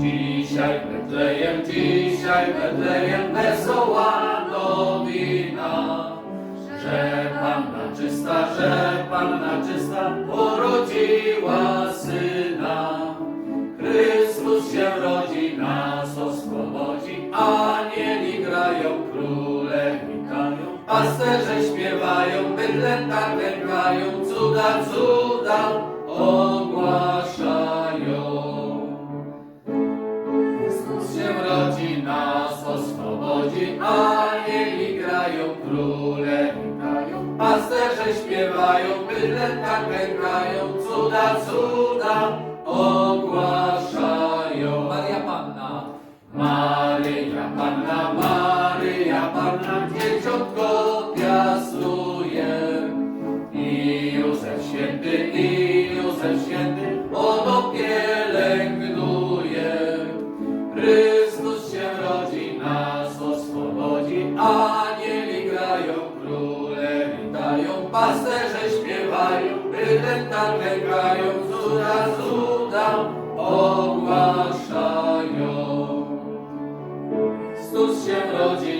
Dzisiaj Betlejem, dzisiaj Betlejem wesoła nowina, że Panna czysta, że Panna czysta urodziła Syna. Chrystus się rodzi, nas oswobodzi, anieli grają, króle witają, pasterze śpiewają, bydlęta klękają, cuda, cuda ogłaszają. Klękają, cuda, cuda ogłaszają. Maria Panna, Maryja Panna, Maryja Panna, dzieciątko piastuje. I Józef Święty, i Józef Święty, ono pielęgnuje. Chrystus się rodzi, nas oswobodzi, anieli grają, króle witają, pasterze śpiewają, bydlęta klękają, cuda, cuda ogłaszają. Chrystus się rodzi,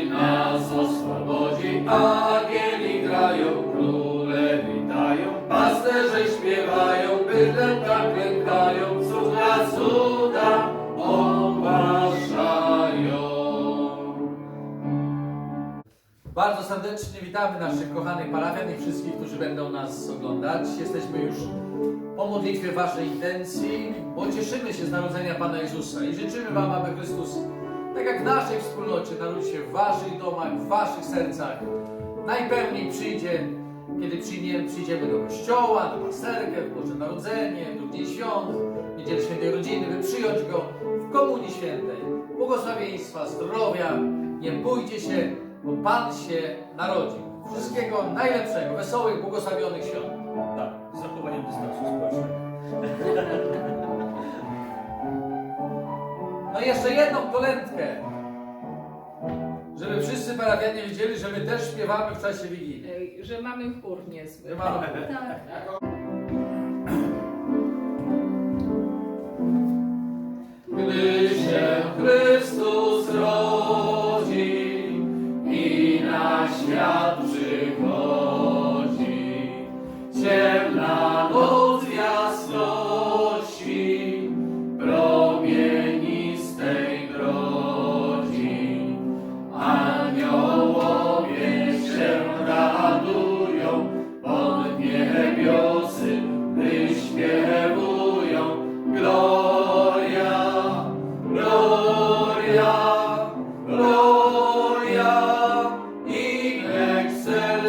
serdecznie witamy naszych kochanych parafian i wszystkich, którzy będą nas oglądać. Jesteśmy już po modlitwie Waszej intencji, bo cieszymy się z narodzenia Pana Jezusa i życzymy Wam, aby Chrystus, tak jak w naszej wspólnocie, narodził się w Waszych domach, w Waszych sercach, najpełniej przyjdzie, kiedy przyjdziemy, do kościoła, na pasterkę, w Boże Narodzenie, w Dzień Świąt, Niedzielę Świętej Rodziny, by przyjąć Go w Komunii Świętej. Błogosławieństwa, zdrowia, nie bójcie się, bo Pan się narodził. Wszystkiego najlepszego, wesołych, błogosławionych świąt. Tak, z zachowaniem dystansu społecznego. No i jeszcze jedną kolędkę, żeby wszyscy parafianie wiedzieli, że my też śpiewamy w czasie Wigilii. Ej, Że mamy chór niezły. Że mamy- Tak. Gdy Yeah.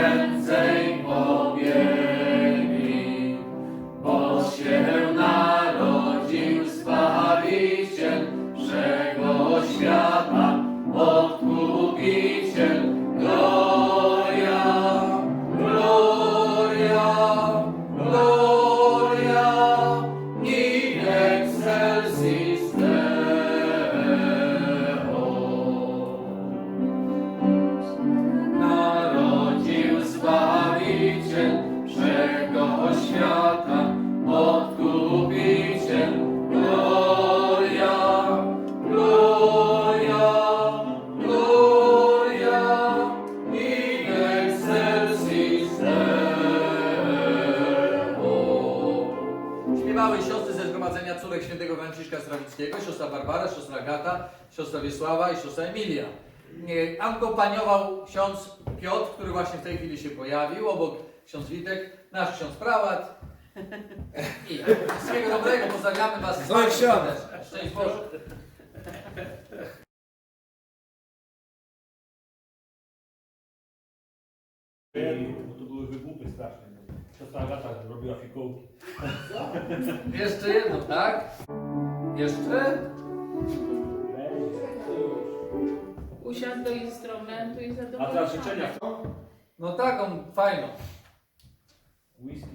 prędzej pobiegli, bo się narodził Zbawiciel wszego świata, Odkupiciel. imienia córek świętego Franciszka Strawickiego, siostra Barbara, siostra Agata, siostra Wiesława i siostra Emilia. Akkompaniował ksiądz Piotr, który właśnie w tej chwili się pojawił, obok ksiądz Witek, nasz ksiądz Prałat. I wszystkiego dobrego, pozdrawiamy Was. Szczęść Boże. To były wygłupy straszne. Siostra Agata robiła fikołki. Jeszcze jedno, tak? Jeszcze? Usiadł do instrumentu i A zadowolony. teraz życzenia. No taką fajną. Whisky